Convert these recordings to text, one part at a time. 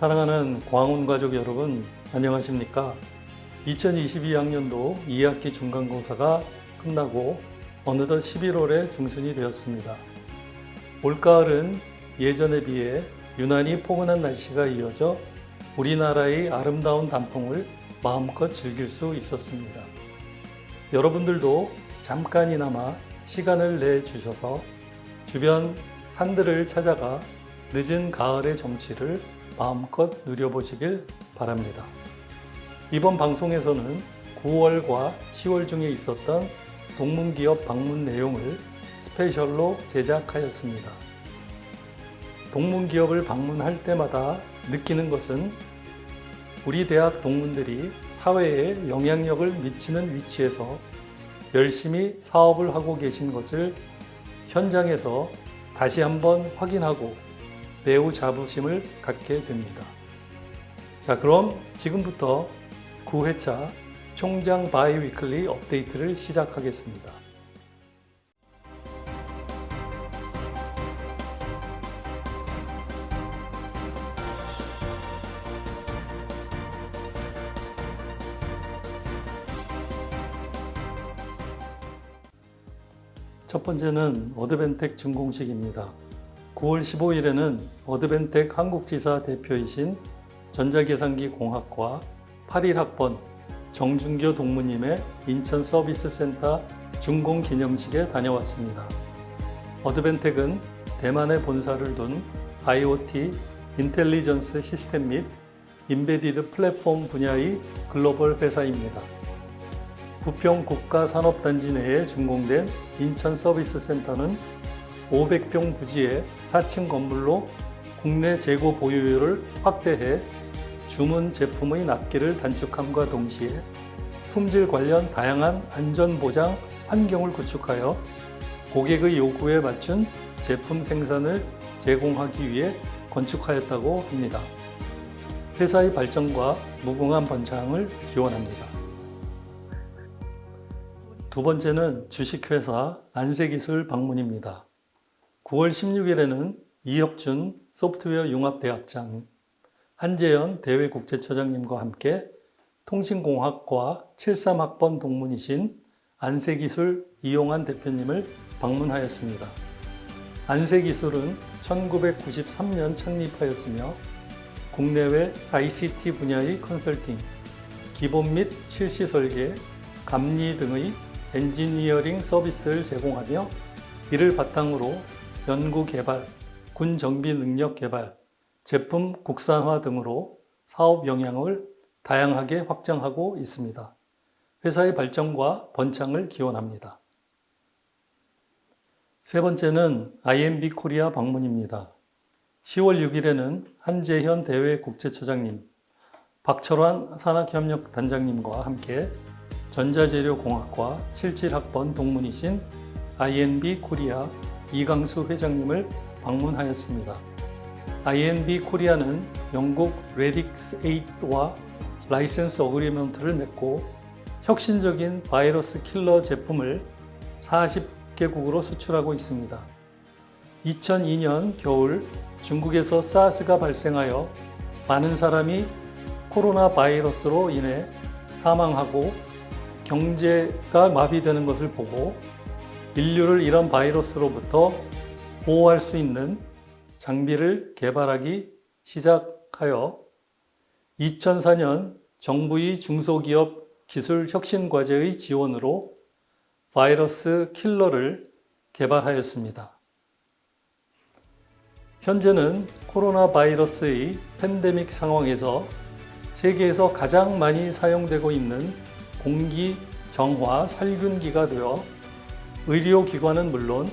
사랑하는 광운 가족 여러분, 안녕하십니까? 2022학년도 2학기 중간고사가 끝나고 어느덧 11월에 중순이 되었습니다. 올가을은 예전에 비해 유난히 포근한 날씨가 이어져 우리나라의 아름다운 단풍을 마음껏 즐길 수 있었습니다. 여러분들도 잠깐이나마 시간을 내 주셔서 주변 산들을 찾아가 늦은 가을의 정취를 마음껏 누려보시길 바랍니다. 이번 방송에서는 9월과 10월 중에 있었던 동문기업 방문 내용을 스페셜로 제작하였습니다. 동문기업을 방문할 때마다 느끼는 것은 우리 대학 동문들이 사회에 영향력을 미치는 위치에서 열심히 사업을 하고 계신 것을 현장에서 다시 한번 확인하고 매우 자부심을 갖게 됩니다. 자, 그럼 지금부터 9회차 총장 바이 위클리 업데이트를 시작하겠습니다. 첫 번째는 어드벤텍 준공식입니다. 9월 15일에는 어드벤텍 한국지사 대표이신 전자계산기 공학과 81학번 정준교 동무님의 인천 서비스센터 준공 기념식에 다녀왔습니다. 어드벤텍은 대만에 본사를 둔 IoT, 인텔리전스 시스템 및 인베디드 플랫폼 분야의 글로벌 회사입니다. 부평 국가산업단지 내에 준공된 인천 서비스센터는 500평 부지의 4층 건물로 국내 재고 보유율을 확대해 주문 제품의 납기를 단축함과 동시에 품질 관련 다양한 안전 보장 환경을 구축하여 고객의 요구에 맞춘 제품 생산을 제공하기 위해 건축하였다고 합니다. 회사의 발전과 무궁한 번창을 기원합니다. 두 번째는 주식회사 안세기술 방문입니다. 9월 16일에는 이혁준 소프트웨어 융합대학장, 한재현 대외국제처장님과 함께 통신공학과 73학번 동문이신 안세기술 이용한 대표님을 방문하였습니다. 안세기술은 1993년 창립하였으며 국내외 ICT 분야의 컨설팅, 기본 및 실시 설계, 감리 등의 엔지니어링 서비스를 제공하며 이를 바탕으로 연구 개발, 군 정비 능력 개발, 제품 국산화 등으로 사업 영향을 다양하게 확장하고 있습니다. 회사의 발전과 번창을 기원합니다. 세 번째는 IMB 코리아 방문입니다. 10월 6일에는 한재현 대외 국제처장님, 박철환 산학협력 단장님과 함께 전자재료공학과 77학번 동문이신 INB 코리아 이강수 회장님을 방문하였습니다. INB 코리아는 영국 레딕스 8와 라이센스 어그리먼트를 맺고 혁신적인 바이러스 킬러 제품을 40개국으로 수출하고 있습니다. 2002년 겨울 중국에서 사스가 발생하여 많은 사람이 코로나 바이러스로 인해 사망하고 경제가 마비되는 것을 보고 인류를 이런 바이러스로부터 보호할 수 있는 장비를 개발하기 시작하여 2004년 정부의 중소기업 기술 혁신 과제의 지원으로 바이러스 킬러를 개발하였습니다. 현재는 코로나 바이러스의 팬데믹 상황에서 세계에서 가장 많이 사용되고 있는 공기 정화 살균기가 되어 의료기관은 물론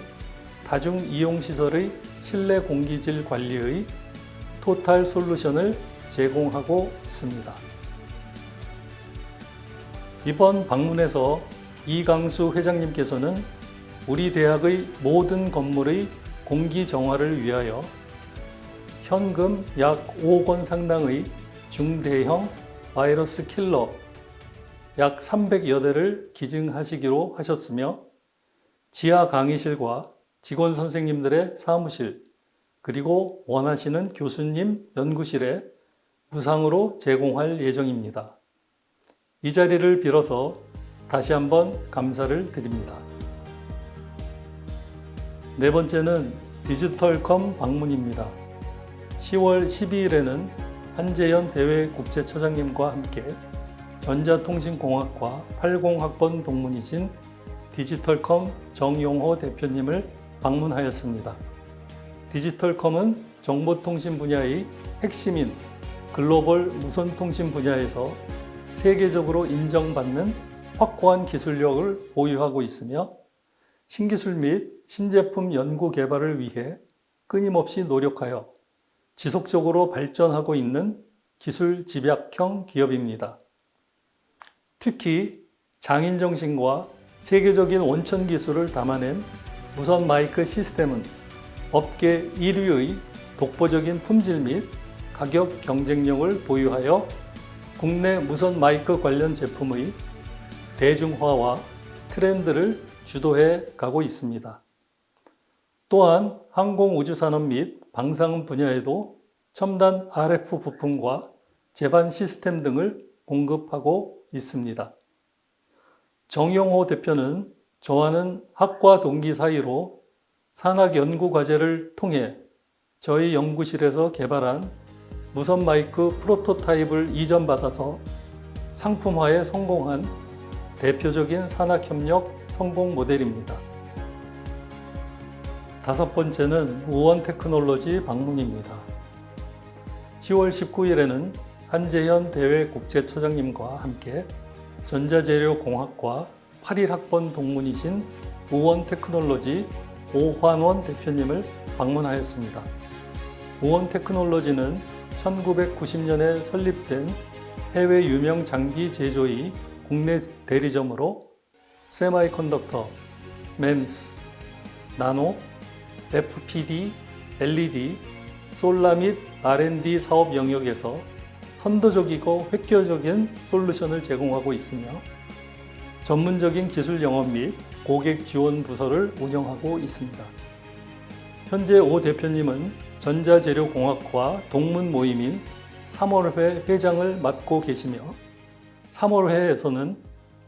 다중 이용시설의 실내 공기질 관리의 토탈 솔루션을 제공하고 있습니다. 이번 방문에서 이강수 회장님께서는 우리 대학의 모든 건물의 공기 정화를 위하여 현금 약 5억 원 상당의 중대형 바이러스 킬러 약 300여 대를 기증하시기로 하셨으며 지하 강의실과 직원 선생님들의 사무실 그리고 원하시는 교수님 연구실에 무상으로 제공할 예정입니다. 이 자리를 빌어서 다시 한번 감사를 드립니다. 네 번째는 디지털컴 방문입니다. 10월 12일에는 한재현 대외 국제처장님과 함께 전자통신공학과 80학번 동문이신 디지털컴 정용호 대표님을 방문하였습니다. 디지털컴은 정보통신 분야의 핵심인 글로벌 무선통신 분야에서 세계적으로 인정받는 확고한 기술력을 보유하고 있으며 신기술 및 신제품 연구 개발을 위해 끊임없이 노력하여 지속적으로 발전하고 있는 기술 집약형 기업입니다. 특히 장인 정신과 세계적인 원천 기술을 담아낸 무선 마이크 시스템은 업계 1위의 독보적인 품질 및 가격 경쟁력을 보유하여 국내 무선 마이크 관련 제품의 대중화와 트렌드를 주도해 가고 있습니다. 또한 항공우주산업 및 방사능 분야에도 첨단 RF 부품과 제반 시스템 등을 공급하고 있습니다. 정용호 대표는 저와는 학과 동기 사이로 산학 연구 과제를 통해 저희 연구실에서 개발한 무선 마이크 프로토타입을 이전받아서 상품화에 성공한 대표적인 산학협력 성공 모델입니다. 다섯 번째는 우원 테크놀로지 방문입니다. 10월 19일에는 한재현 대외 국제처장님과 함께 전자재료공학과 81학번 동문이신 우원 테크놀로지 오환원 대표님을 방문하였습니다. 우원 테크놀로지는 1990년에 설립된 해외 유명 장비 제조의 국내 대리점으로 세마이컨덕터, MEMS, 나노, FPD, LED, 솔라 및 R&D 사업 영역에서 선도적이고 획기적인 솔루션을 제공하고 있으며 전문적인 기술 영업 및 고객 지원 부서를 운영하고 있습니다. 현재 오 대표님은 전자재료공학과 동문 모임인 3월회 회장을 맡고 계시며 3월회에서는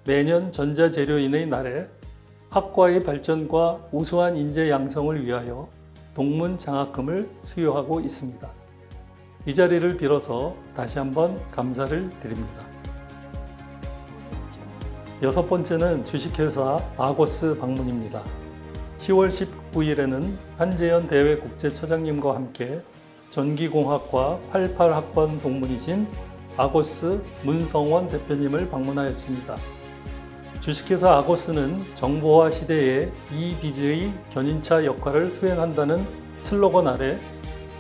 매년 전자재료인의 날에 학과의 발전과 우수한 인재 양성을 위하여 동문 장학금을 수여하고 있습니다. 이 자리를 빌어서 다시 한번 감사를 드립니다. 여섯 번째는 주식회사 아고스 방문입니다. 10월 19일에는 한재현 대외 국제처장님과 함께 전기공학과 88학번 동문이신 아고스 문성원 대표님을 방문하였습니다. 주식회사 아고스는 정보화 시대의 이비즈의 견인차 역할을 수행한다는 슬로건 아래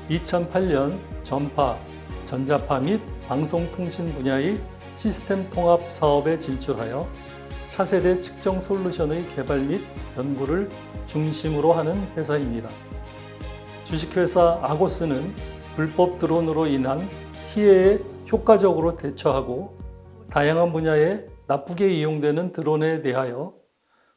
2008년 전파, 전자파 및 방송통신 분야의 시스템 통합 사업에 진출하여 차세대 측정 솔루션의 개발 및 연구를 중심으로 하는 회사입니다. 주식회사 아고스는 불법 드론으로 인한 피해에 효과적으로 대처하고 다양한 분야에 나쁘게 이용되는 드론에 대하여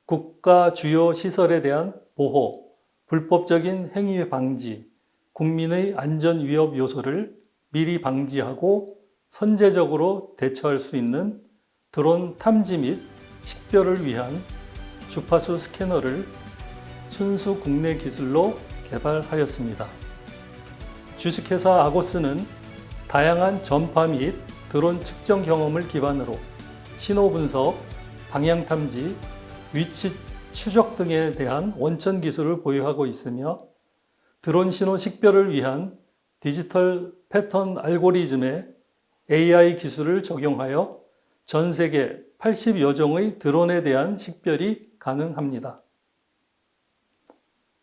국가 주요 시설에 대한 보호, 불법적인 행위 방지, 국민의 안전 위협 요소를 미리 방지하고 선제적으로 대처할 수 있는 드론 탐지 및 식별을 위한 주파수 스캐너를 순수 국내 기술로 개발하였습니다. 주식회사 아고스는 다양한 전파 및 드론 측정 경험을 기반으로 신호 분석, 방향 탐지, 위치 추적 등에 대한 원천 기술을 보유하고 있으며 드론 신호 식별을 위한 디지털 패턴 알고리즘의 AI 기술을 적용하여 전 세계 80여 종의 드론에 대한 식별이 가능합니다.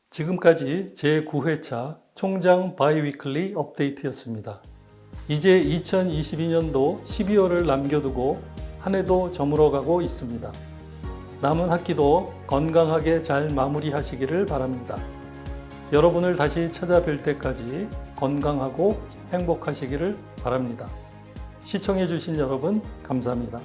지금까지 제9회차 총장 바이위클리 업데이트였습니다. 이제 2022년도 12월을 남겨두고 한 해도 저물어가고 있습니다. 남은 학기도 건강하게 잘 마무리하시기를 바랍니다. 여러분을 다시 찾아뵐 때까지 건강하고 행복하시기를 바랍니다. 시청해주신 여러분, 감사합니다.